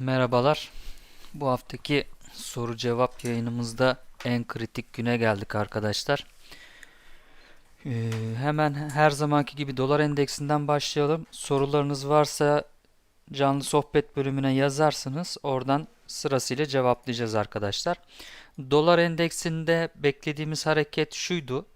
Merhabalar. Bu haftaki soru cevap yayınımızda en kritik güne geldik arkadaşlar. Ee, hemen her zamanki gibi dolar endeksinden başlayalım. Sorularınız varsa canlı sohbet bölümüne yazarsınız. Oradan sırasıyla cevaplayacağız arkadaşlar. Dolar endeksinde beklediğimiz hareket şuydu.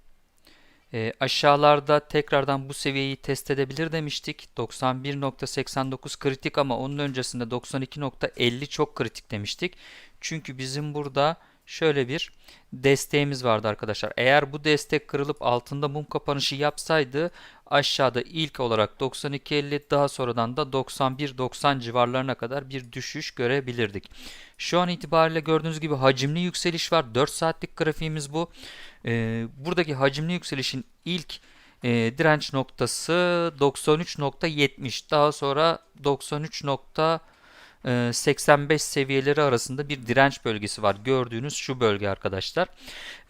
E, aşağılarda tekrardan bu seviyeyi test edebilir demiştik. 91.89 kritik ama onun öncesinde 92.50 çok kritik demiştik. Çünkü bizim burada şöyle bir desteğimiz vardı arkadaşlar. Eğer bu destek kırılıp altında mum kapanışı yapsaydı aşağıda ilk olarak 92.50 daha sonradan da 91.90 civarlarına kadar bir düşüş görebilirdik. Şu an itibariyle gördüğünüz gibi hacimli yükseliş var. 4 saatlik grafiğimiz bu. Ee, buradaki hacimli yükselişin ilk e, direnç noktası 93.70 daha sonra 93.85 seviyeleri arasında bir direnç bölgesi var. Gördüğünüz şu bölge arkadaşlar.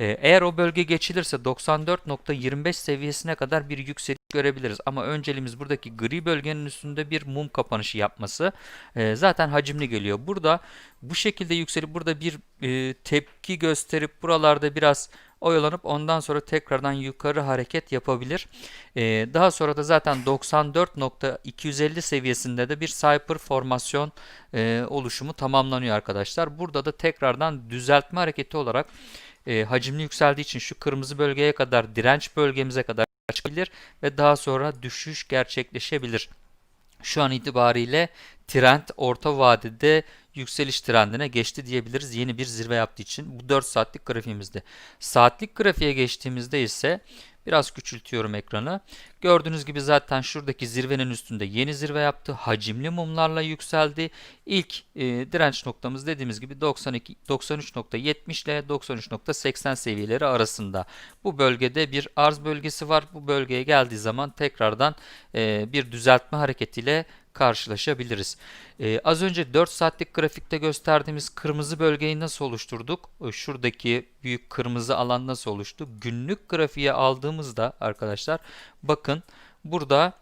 Ee, eğer o bölge geçilirse 94.25 seviyesine kadar bir yükseliş görebiliriz. Ama önceliğimiz buradaki gri bölgenin üstünde bir mum kapanışı yapması. Ee, zaten hacimli geliyor. Burada bu şekilde yükselip burada bir e, tepki gösterip buralarda biraz oyalanıp ondan sonra tekrardan yukarı hareket yapabilir. Ee, daha sonra da zaten 94.250 seviyesinde de bir Cyper formasyon e, oluşumu tamamlanıyor arkadaşlar. Burada da tekrardan düzeltme hareketi olarak e, hacimli yükseldiği için şu kırmızı bölgeye kadar direnç bölgemize kadar çıkabilir ve daha sonra düşüş gerçekleşebilir. Şu an itibariyle trend orta vadede yükseliş trendine geçti diyebiliriz yeni bir zirve yaptığı için bu 4 saatlik grafiğimizde. Saatlik grafiğe geçtiğimizde ise biraz küçültüyorum ekranı. Gördüğünüz gibi zaten şuradaki zirvenin üstünde yeni zirve yaptı. Hacimli mumlarla yükseldi. İlk e, direnç noktamız dediğimiz gibi 92 93.70 ile 93.80 seviyeleri arasında. Bu bölgede bir arz bölgesi var. Bu bölgeye geldiği zaman tekrardan e, bir düzeltme hareketiyle karşılaşabiliriz. Ee, az önce 4 saatlik grafikte gösterdiğimiz kırmızı bölgeyi nasıl oluşturduk? Ee, şuradaki büyük kırmızı alan nasıl oluştu? Günlük grafiğe aldığımızda arkadaşlar bakın burada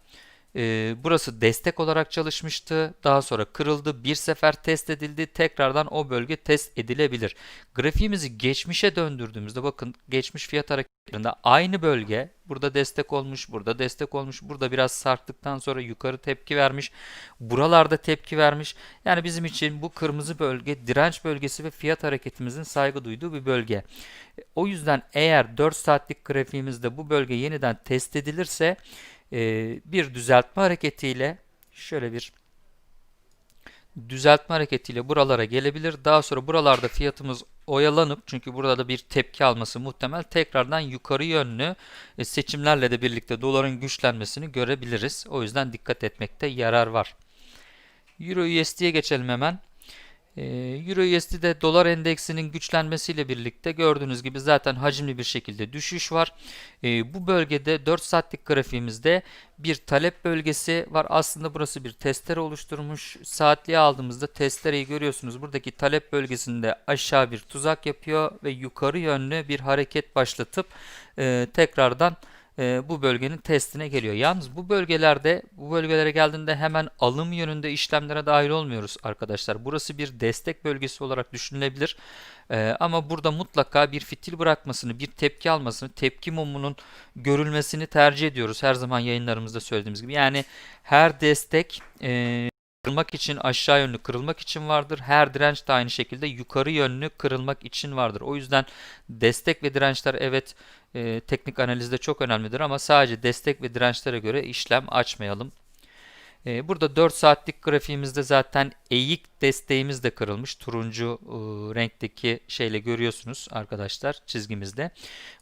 e, burası destek olarak çalışmıştı. Daha sonra kırıldı. Bir sefer test edildi. Tekrardan o bölge test edilebilir. Grafiğimizi geçmişe döndürdüğümüzde bakın geçmiş fiyat hareketlerinde aynı bölge burada destek olmuş, burada destek olmuş, burada biraz sarktıktan sonra yukarı tepki vermiş. Buralarda tepki vermiş. Yani bizim için bu kırmızı bölge direnç bölgesi ve fiyat hareketimizin saygı duyduğu bir bölge. O yüzden eğer 4 saatlik grafiğimizde bu bölge yeniden test edilirse e, bir düzeltme hareketiyle şöyle bir düzeltme hareketiyle buralara gelebilir. Daha sonra buralarda fiyatımız oyalanıp çünkü burada da bir tepki alması muhtemel tekrardan yukarı yönlü e, seçimlerle de birlikte doların güçlenmesini görebiliriz. O yüzden dikkat etmekte yarar var. Euro USD'ye geçelim hemen. Ee, Euro USD'de dolar endeksinin güçlenmesiyle birlikte gördüğünüz gibi zaten hacimli bir şekilde düşüş var. Ee, bu bölgede 4 saatlik grafiğimizde bir talep bölgesi var. Aslında burası bir testere oluşturmuş. Saatliğe aldığımızda testereyi görüyorsunuz. Buradaki talep bölgesinde aşağı bir tuzak yapıyor ve yukarı yönlü bir hareket başlatıp e, tekrardan e, bu bölgenin testine geliyor. Yalnız bu bölgelerde bu bölgelere geldiğinde hemen alım yönünde işlemlere dahil olmuyoruz arkadaşlar. Burası bir destek bölgesi olarak düşünülebilir. E, ama burada mutlaka bir fitil bırakmasını, bir tepki almasını, tepki mumunun görülmesini tercih ediyoruz. Her zaman yayınlarımızda söylediğimiz gibi. Yani her destek e, kırılmak için aşağı yönlü kırılmak için vardır. Her direnç de aynı şekilde yukarı yönlü kırılmak için vardır. O yüzden destek ve dirençler evet e, teknik analizde çok önemlidir ama sadece destek ve dirençlere göre işlem açmayalım. E, burada 4 saatlik grafiğimizde zaten eğik desteğimiz de kırılmış. Turuncu e, renkteki şeyle görüyorsunuz arkadaşlar çizgimizde.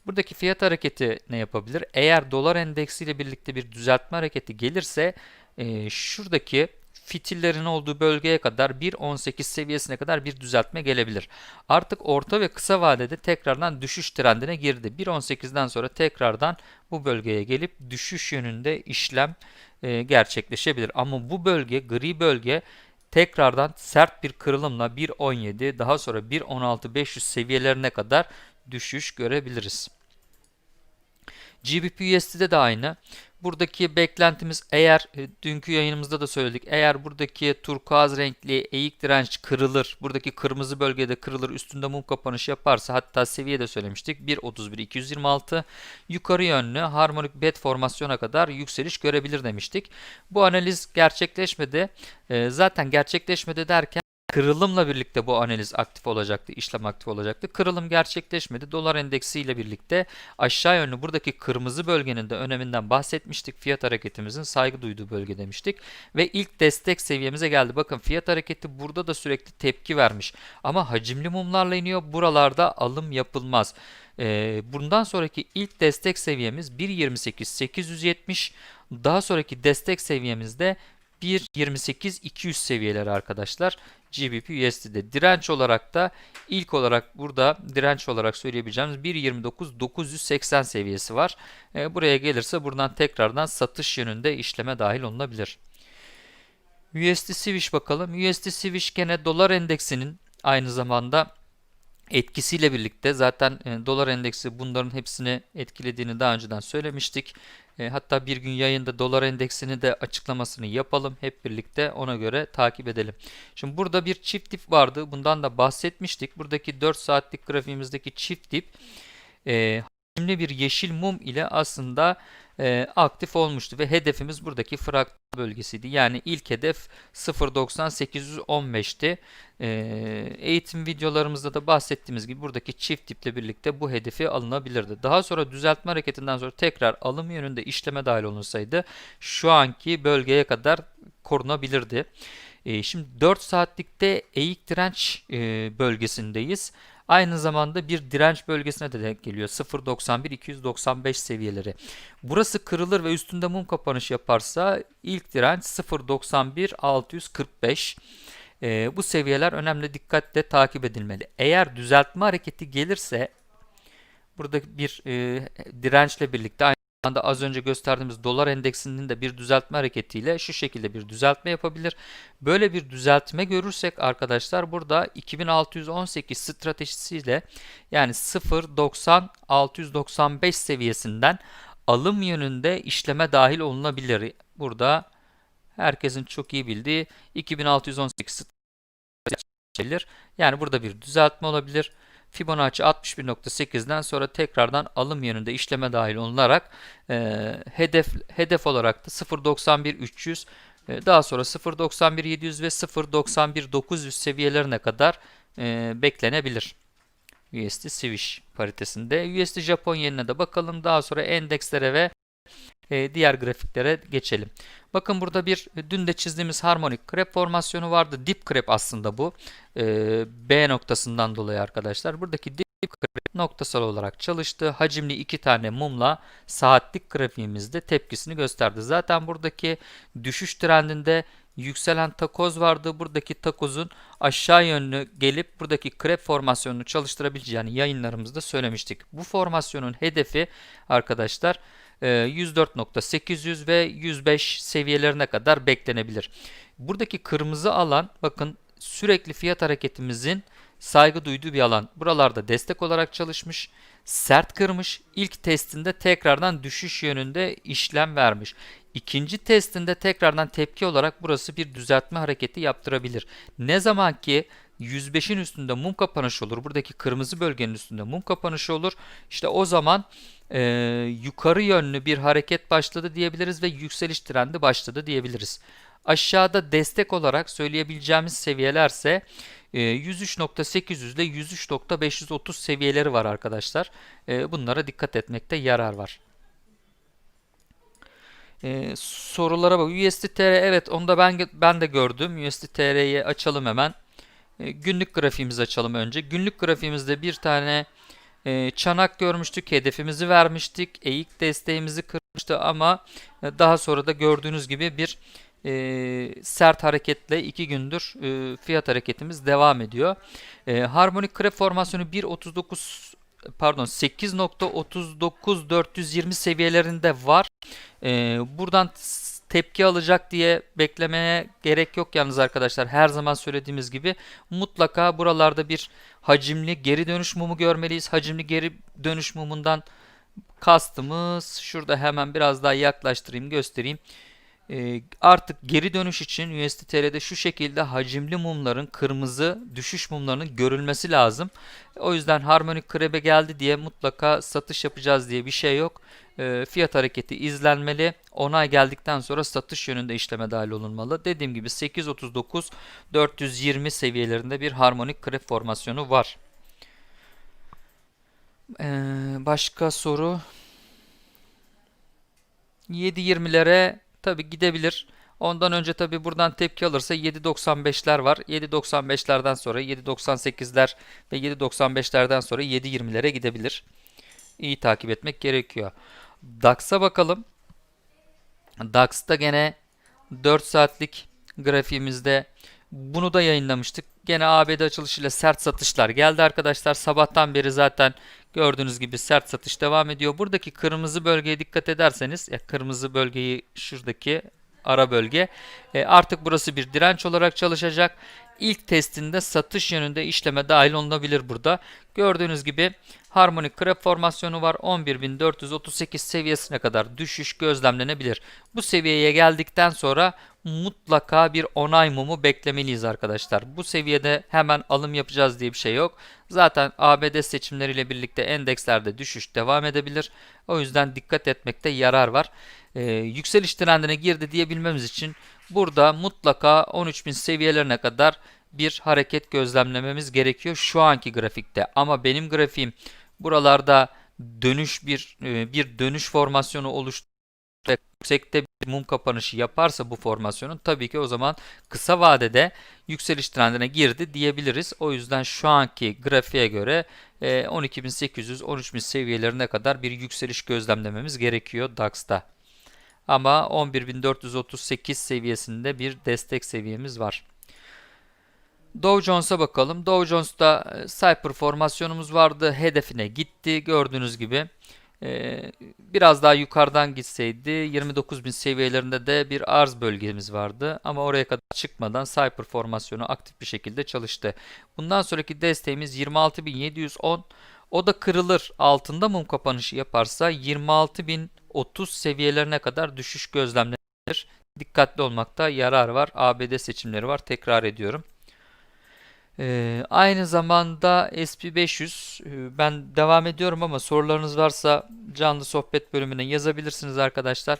Buradaki fiyat hareketi ne yapabilir? Eğer dolar endeksiyle birlikte bir düzeltme hareketi gelirse e, şuradaki fitillerin olduğu bölgeye kadar 1.18 seviyesine kadar bir düzeltme gelebilir. Artık orta ve kısa vadede tekrardan düşüş trendine girdi. 1.18'den sonra tekrardan bu bölgeye gelip düşüş yönünde işlem e, gerçekleşebilir. Ama bu bölge, gri bölge tekrardan sert bir kırılımla 1.17 daha sonra 1.16.500 seviyelerine kadar düşüş görebiliriz. GBP USD'de de aynı. Buradaki beklentimiz eğer e, dünkü yayınımızda da söyledik. Eğer buradaki turkuaz renkli eğik direnç kırılır, buradaki kırmızı bölgede kırılır, üstünde mum kapanışı yaparsa hatta seviye de söylemiştik. 1.31 226 yukarı yönlü harmonik bed formasyona kadar yükseliş görebilir demiştik. Bu analiz gerçekleşmedi. E, zaten gerçekleşmedi derken Kırılımla birlikte bu analiz aktif olacaktı, işlem aktif olacaktı. Kırılım gerçekleşmedi. Dolar endeksi ile birlikte aşağı yönlü buradaki kırmızı bölgenin de öneminden bahsetmiştik. Fiyat hareketimizin saygı duyduğu bölge demiştik. Ve ilk destek seviyemize geldi. Bakın fiyat hareketi burada da sürekli tepki vermiş. Ama hacimli mumlarla iniyor. Buralarda alım yapılmaz. Ee, bundan sonraki ilk destek seviyemiz 1.28.870. Daha sonraki destek seviyemizde 1.28.200 seviyeleri arkadaşlar. GBP USD'de. Direnç olarak da ilk olarak burada direnç olarak söyleyebileceğimiz 1.29.980 seviyesi var. E, buraya gelirse buradan tekrardan satış yönünde işleme dahil olunabilir. USD Swish bakalım. USD Swish gene dolar endeksinin aynı zamanda etkisiyle birlikte zaten e, dolar endeksi bunların hepsini etkilediğini daha önceden söylemiştik. E, hatta bir gün yayında dolar endeksini de açıklamasını yapalım. Hep birlikte ona göre takip edelim. Şimdi burada bir çift dip vardı. Bundan da bahsetmiştik. Buradaki 4 saatlik grafiğimizdeki çift dip e, hacimli bir yeşil mum ile aslında e, aktif olmuştu ve hedefimiz buradaki fraktal bölgesiydi. Yani ilk hedef 0.9815'ti. E, eğitim videolarımızda da bahsettiğimiz gibi buradaki çift tiple birlikte bu hedefi alınabilirdi. Daha sonra düzeltme hareketinden sonra tekrar alım yönünde işleme dahil olunsaydı şu anki bölgeye kadar korunabilirdi. E, şimdi 4 saatlikte eğik direnç e, bölgesindeyiz. Aynı zamanda bir direnç bölgesine de denk geliyor. 0.91-295 seviyeleri. Burası kırılır ve üstünde mum kapanış yaparsa ilk direnç 0.91-645. Ee, bu seviyeler önemli dikkatle takip edilmeli. Eğer düzeltme hareketi gelirse burada bir e, dirençle birlikte aynı anda az önce gösterdiğimiz dolar endeksinin de bir düzeltme hareketiyle şu şekilde bir düzeltme yapabilir. Böyle bir düzeltme görürsek arkadaşlar burada 2618 stratejisiyle yani 0.90-695 seviyesinden alım yönünde işleme dahil olunabilir. Burada herkesin çok iyi bildiği 2618 stratejisi Yani burada bir düzeltme olabilir. Fibonacci 61.8'den sonra tekrardan alım yönünde işleme dahil olunarak e, hedef hedef olarak da 0.91.300 e, daha sonra 0.91.700 ve 0.91.900 seviyelerine kadar e, beklenebilir. USD Swish paritesinde. USD Japon yenine de bakalım. Daha sonra endekslere ve e, diğer grafiklere geçelim. Bakın burada bir e, dün de çizdiğimiz harmonik krep formasyonu vardı. Dip krep aslında bu. E, B noktasından dolayı arkadaşlar. Buradaki dip krep noktasal olarak çalıştı. Hacimli iki tane mumla saatlik grafiğimizde tepkisini gösterdi. Zaten buradaki düşüş trendinde yükselen takoz vardı. Buradaki takozun aşağı yönlü gelip buradaki krep formasyonunu çalıştırabileceğini yayınlarımızda söylemiştik. Bu formasyonun hedefi arkadaşlar 104.800 ee, ve 105 seviyelerine kadar beklenebilir. Buradaki kırmızı alan bakın sürekli fiyat hareketimizin saygı duyduğu bir alan. Buralarda destek olarak çalışmış, sert kırmış. İlk testinde tekrardan düşüş yönünde işlem vermiş. İkinci testinde tekrardan tepki olarak burası bir düzeltme hareketi yaptırabilir. Ne zaman ki 105'in üstünde mum kapanışı olur. Buradaki kırmızı bölgenin üstünde mum kapanışı olur. İşte o zaman e, yukarı yönlü bir hareket başladı diyebiliriz ve yükseliş trendi başladı diyebiliriz. Aşağıda destek olarak söyleyebileceğimiz seviyelerse e, 103.800 ile 103.530 seviyeleri var arkadaşlar. E, bunlara dikkat etmekte yarar var. E, sorulara bak. USDTR evet onu da ben ben de gördüm. USDTR'yi açalım hemen. E, günlük grafiğimizi açalım önce. Günlük grafiğimizde bir tane e, çanak görmüştük. Hedefimizi vermiştik. Eğik desteğimizi kırmıştı ama e, daha sonra da gördüğünüz gibi bir e, sert hareketle 2 gündür e, fiyat hareketimiz devam ediyor. E, harmonik krep formasyonu 1.39 pardon 8.39420 seviyelerinde var. E, buradan tepki alacak diye beklemeye gerek yok yalnız arkadaşlar. Her zaman söylediğimiz gibi mutlaka buralarda bir hacimli geri dönüş mumu görmeliyiz. Hacimli geri dönüş mumundan Kastımız şurada hemen biraz daha yaklaştırayım göstereyim. Ee, artık geri dönüş için USDT'de şu şekilde hacimli mumların kırmızı düşüş mumlarının görülmesi lazım. O yüzden harmonik krebe geldi diye mutlaka satış yapacağız diye bir şey yok. Ee, fiyat hareketi izlenmeli. Onay geldikten sonra satış yönünde işleme dahil olunmalı. Dediğim gibi 8.39 420 seviyelerinde bir harmonik krep formasyonu var. Ee, başka soru 7.20'lere tabi gidebilir. Ondan önce tabi buradan tepki alırsa 7.95'ler var. 7.95'lerden sonra 7.98'ler ve 7.95'lerden sonra 7.20'lere gidebilir. İyi takip etmek gerekiyor. DAX'a bakalım. DAX'ta gene 4 saatlik grafiğimizde bunu da yayınlamıştık. Gene ABD açılışıyla sert satışlar geldi arkadaşlar. Sabahtan beri zaten gördüğünüz gibi sert satış devam ediyor. Buradaki kırmızı bölgeye dikkat ederseniz, ya kırmızı bölgeyi şuradaki ara bölge e, artık burası bir direnç olarak çalışacak. İlk testinde satış yönünde işleme dahil olunabilir burada. Gördüğünüz gibi harmonik krep formasyonu var. 11.438 seviyesine kadar düşüş gözlemlenebilir. Bu seviyeye geldikten sonra mutlaka bir onay mumu beklemeliyiz arkadaşlar. Bu seviyede hemen alım yapacağız diye bir şey yok. Zaten ABD seçimleriyle birlikte endekslerde düşüş devam edebilir. O yüzden dikkat etmekte yarar var. Ee, yükseliş trendine girdi diyebilmemiz için burada mutlaka 13.000 seviyelerine kadar bir hareket gözlemlememiz gerekiyor şu anki grafikte. Ama benim grafiğim buralarda dönüş bir e, bir dönüş formasyonu oluştu yüksekte bir mum kapanışı yaparsa bu formasyonun tabii ki o zaman kısa vadede yükseliş trendine girdi diyebiliriz. O yüzden şu anki grafiğe göre 12.800-13.000 e, seviyelerine kadar bir yükseliş gözlemlememiz gerekiyor DAX'ta. Ama 11.438 seviyesinde bir destek seviyemiz var. Dow Jones'a bakalım. Dow Jones'ta e, Cypher formasyonumuz vardı. Hedefine gitti. Gördüğünüz gibi. Ee, biraz daha yukarıdan gitseydi 29.000 seviyelerinde de bir arz bölgemiz vardı. Ama oraya kadar çıkmadan Cypher formasyonu aktif bir şekilde çalıştı. Bundan sonraki desteğimiz 26.710. O da kırılır. Altında mum kapanışı yaparsa 26.030 seviyelerine kadar düşüş gözlemlenir. Dikkatli olmakta yarar var. ABD seçimleri var. Tekrar ediyorum. Ee, aynı zamanda SP500 e, ben devam ediyorum ama sorularınız varsa canlı sohbet bölümüne yazabilirsiniz arkadaşlar.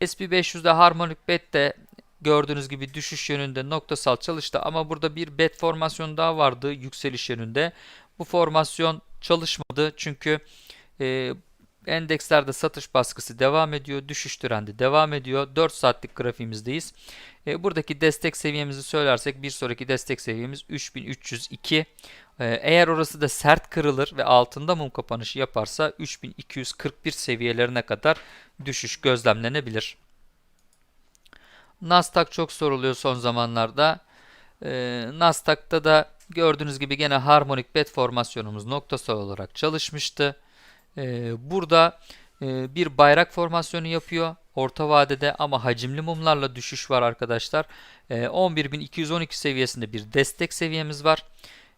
SP500'de Harmonic Bet de gördüğünüz gibi düşüş yönünde noktasal çalıştı ama burada bir bet formasyonu daha vardı yükseliş yönünde. Bu formasyon çalışmadı çünkü e, Endekslerde satış baskısı devam ediyor. Düşüş trendi devam ediyor. 4 saatlik grafiğimizdeyiz. E, buradaki destek seviyemizi söylersek bir sonraki destek seviyemiz 3302. E, eğer orası da sert kırılır ve altında mum kapanışı yaparsa 3241 seviyelerine kadar düşüş gözlemlenebilir. Nasdaq çok soruluyor son zamanlarda. E, Nasdaq'ta da gördüğünüz gibi gene harmonik bet formasyonumuz noktasal olarak çalışmıştı. Ee, burada e, bir bayrak formasyonu yapıyor orta vadede ama hacimli mumlarla düşüş var arkadaşlar. 11.212 ee, seviyesinde bir destek seviyemiz var.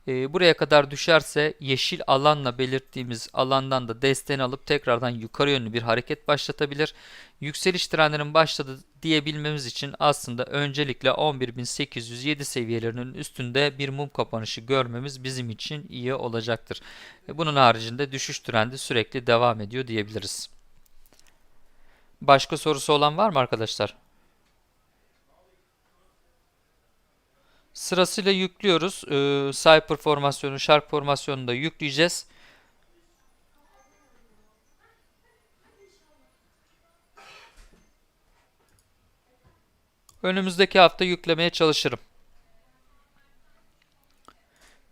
Ee, buraya kadar düşerse yeşil alanla belirttiğimiz alandan da desteğini alıp tekrardan yukarı yönlü bir hareket başlatabilir. Yükseliş trendinin başladı diyebilmemiz için aslında öncelikle 11.807 seviyelerinin üstünde bir mum kapanışı görmemiz bizim için iyi olacaktır. E, bunun haricinde düşüş trendi sürekli devam ediyor diyebiliriz. Başka sorusu olan var mı arkadaşlar? Sırasıyla yüklüyoruz. Ee, Cyper formasyonu, Shark formasyonunu da yükleyeceğiz. Önümüzdeki hafta yüklemeye çalışırım.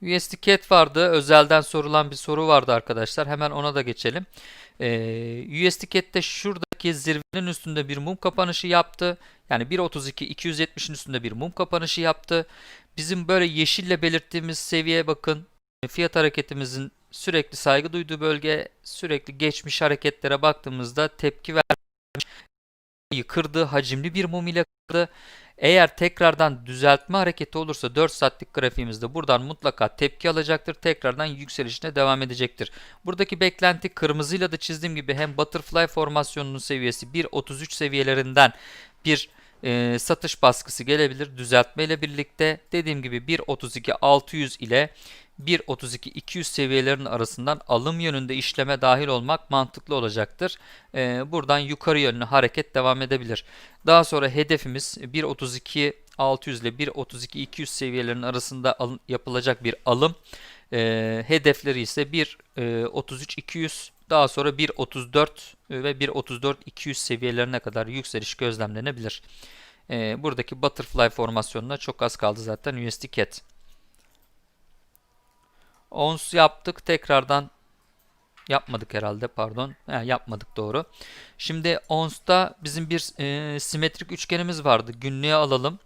USD Cat vardı. Özelden sorulan bir soru vardı arkadaşlar. Hemen ona da geçelim. Ee, USD Cat'te şuradaki zirvenin üstünde bir mum kapanışı yaptı. Yani 1.32 270'in üstünde bir mum kapanışı yaptı. Bizim böyle yeşille belirttiğimiz seviye bakın. Fiyat hareketimizin sürekli saygı duyduğu bölge sürekli geçmiş hareketlere baktığımızda tepki orayı kırdı. Hacimli bir mum ile kırdı. Eğer tekrardan düzeltme hareketi olursa 4 saatlik grafiğimizde buradan mutlaka tepki alacaktır. Tekrardan yükselişine devam edecektir. Buradaki beklenti kırmızıyla da çizdiğim gibi hem butterfly formasyonunun seviyesi 1.33 seviyelerinden bir e, satış baskısı gelebilir. Düzeltme ile birlikte dediğim gibi 1.32 600 ile 1.32 200 seviyelerin arasından alım yönünde işleme dahil olmak mantıklı olacaktır. E, buradan yukarı yönlü hareket devam edebilir. Daha sonra hedefimiz 1.32 600 ile 1.32 200 seviyelerinin arasında alın, yapılacak bir alım. E, hedefleri ise 1.33 200 daha sonra 1.34 ve 1.34 200 seviyelerine kadar yükseliş gözlemlenebilir. E, buradaki butterfly formasyonuna çok az kaldı zaten USD CAD. Ons yaptık. Tekrardan yapmadık herhalde pardon. He, yapmadık doğru. Şimdi Ons'ta bizim bir e, simetrik üçgenimiz vardı. Günlüğe alalım.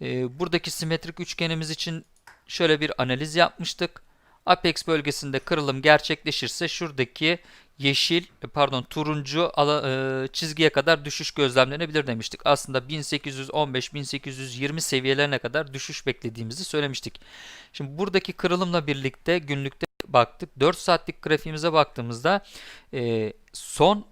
E, buradaki simetrik üçgenimiz için şöyle bir analiz yapmıştık. Apex bölgesinde kırılım gerçekleşirse şuradaki yeşil pardon turuncu e, çizgiye kadar düşüş gözlemlenebilir demiştik. Aslında 1815-1820 seviyelerine kadar düşüş beklediğimizi söylemiştik. Şimdi buradaki kırılımla birlikte günlükte baktık. 4 saatlik grafiğimize baktığımızda e, son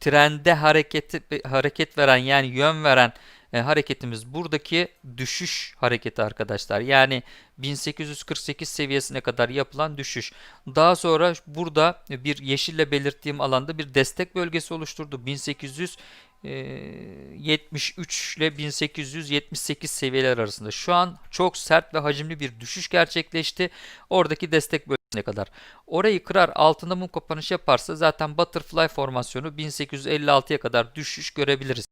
trende hareket hareket veren yani yön veren e, hareketimiz buradaki düşüş hareketi arkadaşlar. Yani 1848 seviyesine kadar yapılan düşüş. Daha sonra burada bir yeşille belirttiğim alanda bir destek bölgesi oluşturdu. 1800 73 ile 1878 seviyeler arasında. Şu an çok sert ve hacimli bir düşüş gerçekleşti. Oradaki destek bölgesine kadar. Orayı kırar altında mum kapanış yaparsa zaten butterfly formasyonu 1856'ya kadar düşüş görebiliriz.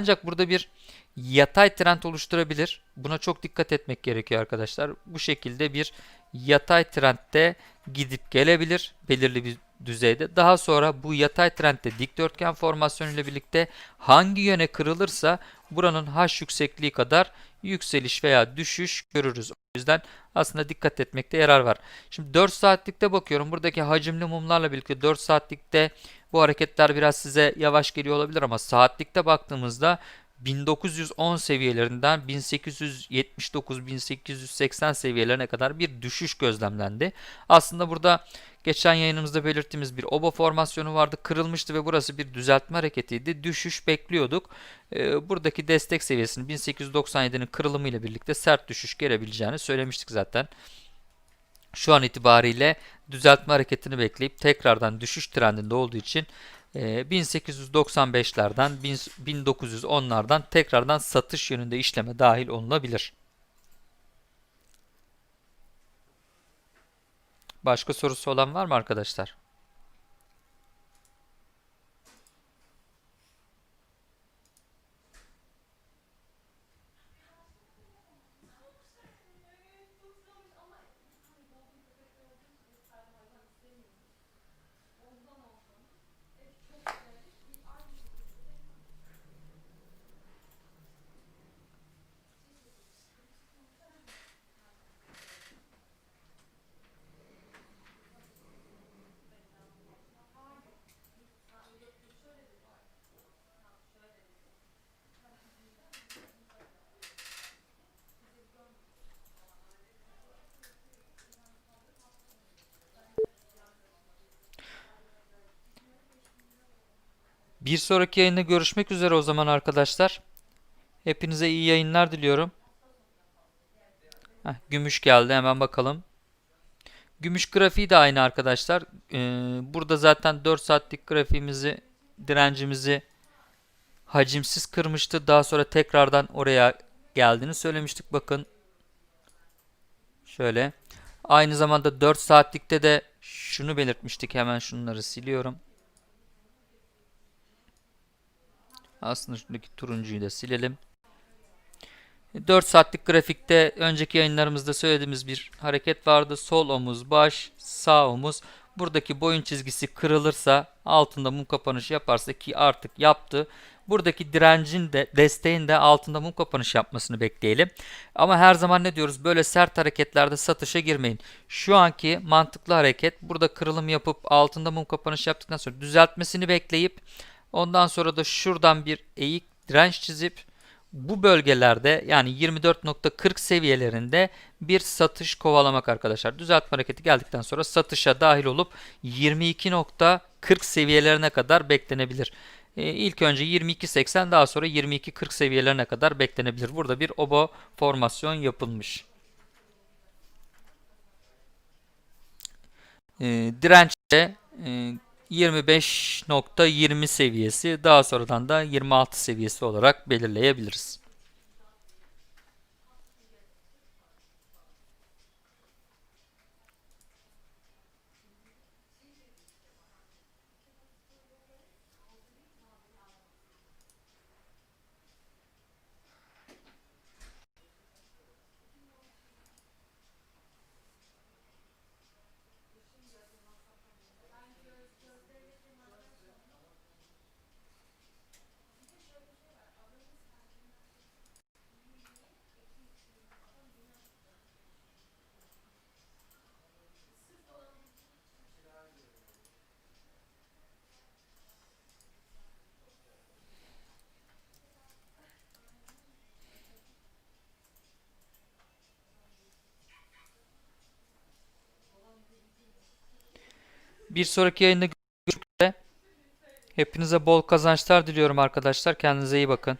Ancak burada bir yatay trend oluşturabilir. Buna çok dikkat etmek gerekiyor arkadaşlar. Bu şekilde bir yatay trendde gidip gelebilir belirli bir düzeyde. Daha sonra bu yatay trendde dikdörtgen formasyonu ile birlikte hangi yöne kırılırsa buranın h yüksekliği kadar yükseliş veya düşüş görürüz. O yüzden aslında dikkat etmekte yarar var. Şimdi 4 saatlikte bakıyorum. Buradaki hacimli mumlarla birlikte 4 saatlikte bu hareketler biraz size yavaş geliyor olabilir ama saatlikte baktığımızda 1910 seviyelerinden 1879-1880 seviyelerine kadar bir düşüş gözlemlendi. Aslında burada geçen yayınımızda belirttiğimiz bir oba formasyonu vardı. Kırılmıştı ve burası bir düzeltme hareketiydi. Düşüş bekliyorduk. Ee, buradaki destek seviyesinin 1897'nin kırılımı ile birlikte sert düşüş gelebileceğini söylemiştik zaten. Şu an itibariyle düzeltme hareketini bekleyip tekrardan düşüş trendinde olduğu için 1895'lerden ee, 1910'lardan tekrardan satış yönünde işleme dahil olunabilir. Başka sorusu olan var mı arkadaşlar? Bir sonraki yayında görüşmek üzere o zaman arkadaşlar. Hepinize iyi yayınlar diliyorum. Heh, gümüş geldi hemen bakalım. Gümüş grafiği de aynı arkadaşlar. Ee, burada zaten 4 saatlik grafiğimizi, direncimizi hacimsiz kırmıştı. Daha sonra tekrardan oraya geldiğini söylemiştik. Bakın. Şöyle. Aynı zamanda 4 saatlikte de şunu belirtmiştik. Hemen şunları siliyorum. Aslında şuradaki turuncuyu da silelim. 4 saatlik grafikte önceki yayınlarımızda söylediğimiz bir hareket vardı. Sol omuz, baş, sağ omuz. Buradaki boyun çizgisi kırılırsa altında mum kapanışı yaparsa ki artık yaptı. Buradaki direncin de desteğin de altında mum kapanış yapmasını bekleyelim. Ama her zaman ne diyoruz? Böyle sert hareketlerde satışa girmeyin. Şu anki mantıklı hareket burada kırılım yapıp altında mum kapanış yaptıktan sonra düzeltmesini bekleyip Ondan sonra da şuradan bir eğik direnç çizip bu bölgelerde yani 24.40 seviyelerinde bir satış kovalamak arkadaşlar. Düzeltme hareketi geldikten sonra satışa dahil olup 22.40 seviyelerine kadar beklenebilir. E, ilk önce 22.80 daha sonra 22.40 seviyelerine kadar beklenebilir. Burada bir obo formasyon yapılmış. E, direnç de e, 25.20 seviyesi daha sonradan da 26 seviyesi olarak belirleyebiliriz. Bir sonraki yayında görüşmek üzere. Hepinize bol kazançlar diliyorum arkadaşlar. Kendinize iyi bakın.